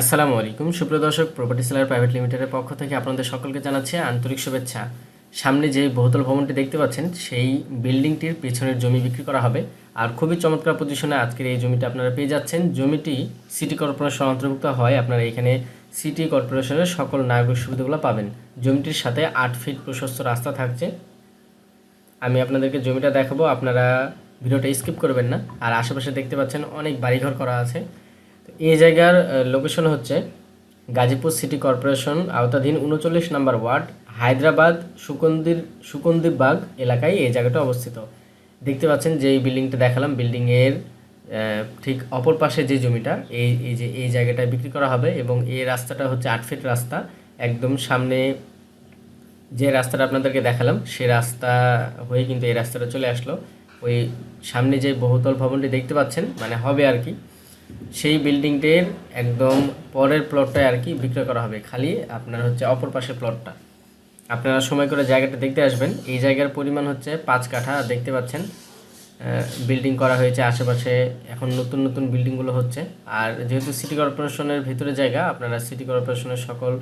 আসসালামু আলাইকুম। সুপ্রিয় দর্শক প্রপার্টি সেলার প্রাইভেট লিমিটেডের পক্ষ থেকে আপনাদের সকলকে জানাচ্ছি আন্তরিক শুভেচ্ছা। সামনে যে বহুতল ভবনটি দেখতে পাচ্ছেন, সেই বিল্ডিংটির পেছনের জমি বিক্রি করা হবে। আর খুবই চমৎকার পজিশনে আজকের এই জমিটা আপনারা পেয়ে যাচ্ছেন। জমিটি সিটি কর্পোরেশন অন্তর্ভুক্ত হয়। আপনারা এখানে সিটি কর্পোরেশনের সকল নাগরিক সুবিধাগুলো পাবেন। জমিটির সাথে আট ফিট প্রশস্ত রাস্তা থাকছে। আমি আপনাদেরকে জমিটা দেখাবো। আপনারা ভিডিওটা স্কিপ করবেন না। আর আশেপাশে দেখতে পাচ্ছেন অনেক বাড়িঘর করা আছে। এই জায়গার লোকেশন হচ্ছে গাজীপুর সিটি কর্পোরেশন আওতাধীন উনচল্লিশ নম্বর ওয়ার্ড, হায়দ্রাবাদ, সুকন্দির বাগ এলাকায় এই জায়গাটা অবস্থিত। দেখতে পাচ্ছেন যে এই বিল্ডিংটা দেখালাম বিল্ডিংয়ের ঠিক অপর পাশে যে জমিটা, এই এই যে, এই জায়গাটা বিক্রি করা হবে এবং এই রাস্তাটা হচ্ছে আট ফিট রাস্তা। একদম সামনে যে রাস্তাটা আপনাদেরকে দেখালাম, সে রাস্তা হয়ে কিন্তু এই রাস্তাটা চলে আসলো। ওই সামনে যে বহুতল ভবনটি দেখতে পাচ্ছেন মানে হবে আর কি। সেই বিল্ডিংটির একদম পরের প্লটটায় আর কি বিক্রয় করা হবে। খালি আপনার হচ্ছে অপর পাশের প্লটটা আপনারা সময় করে জায়গাটা দেখতে আসবেন। এই জায়গার পরিমাণ হচ্ছে পাঁচ কাঠা, দেখতে পাচ্ছেন। বিল্ডিং করা হয়েছে আশেপাশে। এখন নতুন নতুন বিল্ডিংগুলো হচ্ছে। আর যেহেতু সিটি কর্পোরেশনের ভিতরে জায়গা, আপনারা সিটি কর্পোরেশনের সকল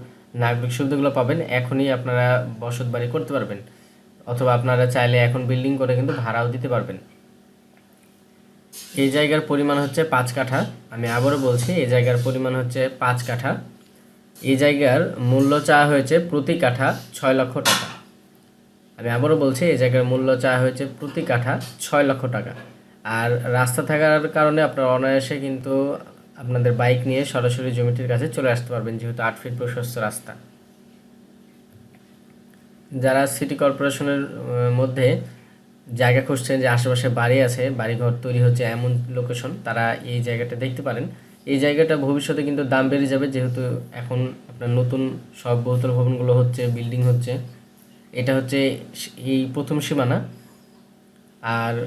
নাগরিক সুবিধাগুলো পাবেন। এখনই আপনারা বসত বাড়ি করতে পারবেন। অথবা আপনারা চাইলে এখন বিল্ডিং করে কিন্তু ভাড়াও দিতে পারবেন। এই জায়গার পরিমাণ হচ্ছে পাঁচ কাঠা। আমি আবারও বলছি, এই জায়গার পরিমাণ হচ্ছে পাঁচ কাঠা। এই জায়গার মূল্য চাওয়া হয়েছে প্রতি কাঠা ছয় লক্ষ টাকা। আমি আবারও বলছি, এই জায়গার মূল্য চাওয়া হয়েছে প্রতি কাঠা ছয় লক্ষ টাকা। আর রাস্তা থাকার কারণে আপনার অনায়াসে কিন্তু আপনাদের বাইক নিয়ে সরাসরি জমিটির কাছে চলে আসতে পারবেন, যেহেতু আট ফিট প্রশস্ত রাস্তা। যারা সিটি কর্পোরেশনের মধ্যে জায়গা খুঁজছেন যে আশেপাশে বাড়ি আছে, বাড়িঘর তৈরি হচ্ছে এমন লোকেশন তারা এই জায়গাটা দেখতে পারেন। এই জায়গাটা ভবিষ্যতে কিন্তু দাম বেড়ে যাবে, যেহেতু এখন আপনার নতুন সব বহুতল ভবনগুলো হচ্ছে বিল্ডিং হচ্ছে। এটা হচ্ছে এই প্রথম সীমানা। আর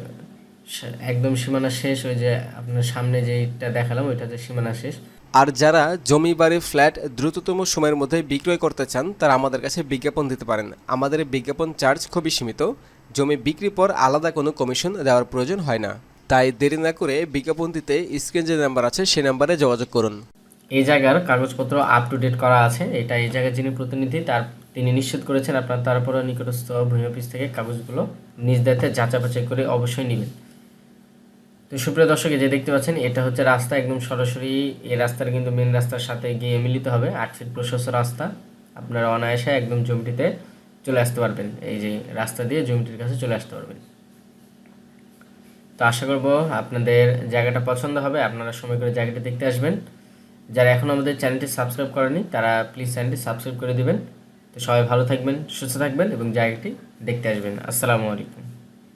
একদম সীমানা শেষ, ওই যে আপনার সামনে যেটা দেখালাম, ওইটা হচ্ছে সীমানা শেষ। আর যারা জমি, বাড়ি, ফ্ল্যাট দ্রুততম সময়ের মধ্যে বিক্রয় করতে চান, তারা আমাদের কাছে বিজ্ঞাপন দিতে পারেন। আমাদের বিজ্ঞাপন চার্জ খুবই সীমিত। জমি বিক্রির পর আলাদা কোনো কমিশন দেওয়ার প্রয়োজন হয় না। তাই দেরি না করে বিজ্ঞাপন দিতে স্ক্রিন যে নাম্বার আছে সেই নাম্বারে যোগাযোগ করুন। এই জায়গার কাগজপত্র আপ টু ডেট করা আছে। এটা এই জায়গার যিনি প্রতিনিধি, তার তিনি নিশ্চিত করেছেন আপনার তারপরে নিকটস্থ ভূমি অফিস থেকে কাগজগুলো নিজ দায়িত্বে যাচাই বাছাই করে অবশ্যই নেবেন। তো সুপ্রিয় দর্শক যে দেখতে পাচ্ছেন, এটা হচ্ছে রাস্তা। একদম সরাসরি এই রাস্তার কিন্তু মেন রাস্তার সাথে গিয়ে মিলিত হবে। আট ফিট প্রশস্ত রাস্তা। আপনারা অনায়াসে একদম জমিটিতে চলে আসতে পারবেন। এই যে রাস্তা দিয়ে জমিটির কাছে চলে আসতে পারবেন। তো আশা করব আপনাদের জায়গাটা পছন্দ হবে। আপনারা সময় করে জায়গাটা দেখতে আসবেন। যারা এখনও আমাদের চ্যানেলটি সাবস্ক্রাইব করেনি তারা প্লিজ চ্যানেলটি সাবস্ক্রাইব করে দেবেন। তো সবাই ভালো থাকবেন, সুস্থ থাকবেন এবং জায়গাটি দেখতে আসবেন। আসসালামু আলাইকুম।